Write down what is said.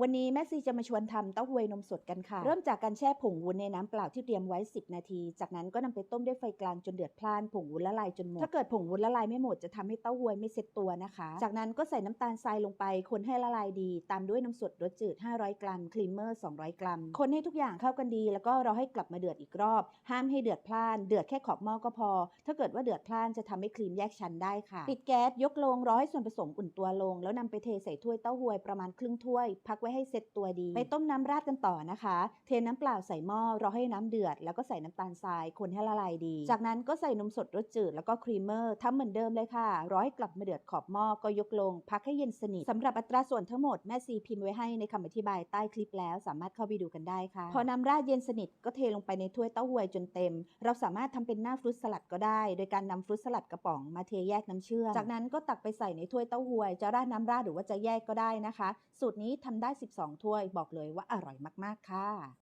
วันนี้แม่ซีจะมาชวนทำเต้าหวยนมสดกันค่ะ เริ่มจากการแช่ผงวุ้นในน้ำเปล่าที่เตรียมไว้ 10 นาที จากนั้นก็นำไปต้มด้วยไฟกลางจนเดือดพล่านผงวุ้นละลายจนหมด ถ้าเกิดผงวุ้นละลายไม่หมดจะทำให้เต้าหวยไม่เซ็ตตัวนะคะ จากนั้นก็ใส่น้ำตาลทรายลงไป คนให้ละลายดี ตามด้วยน้ำสดรสจืด 500 กรัมครีมเมอร์ 200 กรัม คนให้ทุกอย่างเข้ากันดี แล้วก็รอให้กลับมาเดือดอีกรอบ ห้ามให้เดือดพล่าน เดือดแค่ขอบหม้อก็พอ ถ้าเกิดว่าเดือดพล่านจะทำให้ครีมแยกชั้นได้ค่ะ ปิดแก๊สยกลงรอให้ส่วนผสมอุ่นตัวลง แล้วนำไปเทใส่ถ้วยเต้าหวยประมาณครึ่งถ้วยพักไว้ให้เซ็ตตัวดี ไปต้มน้ำราดกันต่อนะคะ เทน้ำเปล่าใส่หม้อรอให้น้ำเดือด แล้วก็ใส่น้ำตาลทรายคนให้ละลายดี จากนั้นก็ใส่นมสดรสจืดแล้วก็ครีมเมอร์ทำเหมือนเดิมเลยค่ะรอให้กลับมาเดือดขอบหม้อก็ยกลง พักให้เย็นสนิทสำหรับอัตราส่วนทั้งหมดแม่ซีพิมพ์ไว้ให้ในคำอธิบายใต้คลิปแล้วสามารถเข้าไปดูกันได้ค่ะ พอน้ำราดเย็นสนิทก็เทลงไปในถ้วยเต้าหวยจนเต็ม เราสามารถทำเป็นหน้าฟรุตสลัดก็ได้ โดยการนำฟรุตสลัดกระป๋องมาเทแยกน้ำเชื่อมจากนั้นก็ตักไปใส่ในถ้วยเต้าหวย จะราดน้ำราดหรือว่าจะแยกก็ได้นะคะ สูตรนี้ทำได้12 ถ้วย บอกเลยว่าอร่อยมาก ๆ ค่ะ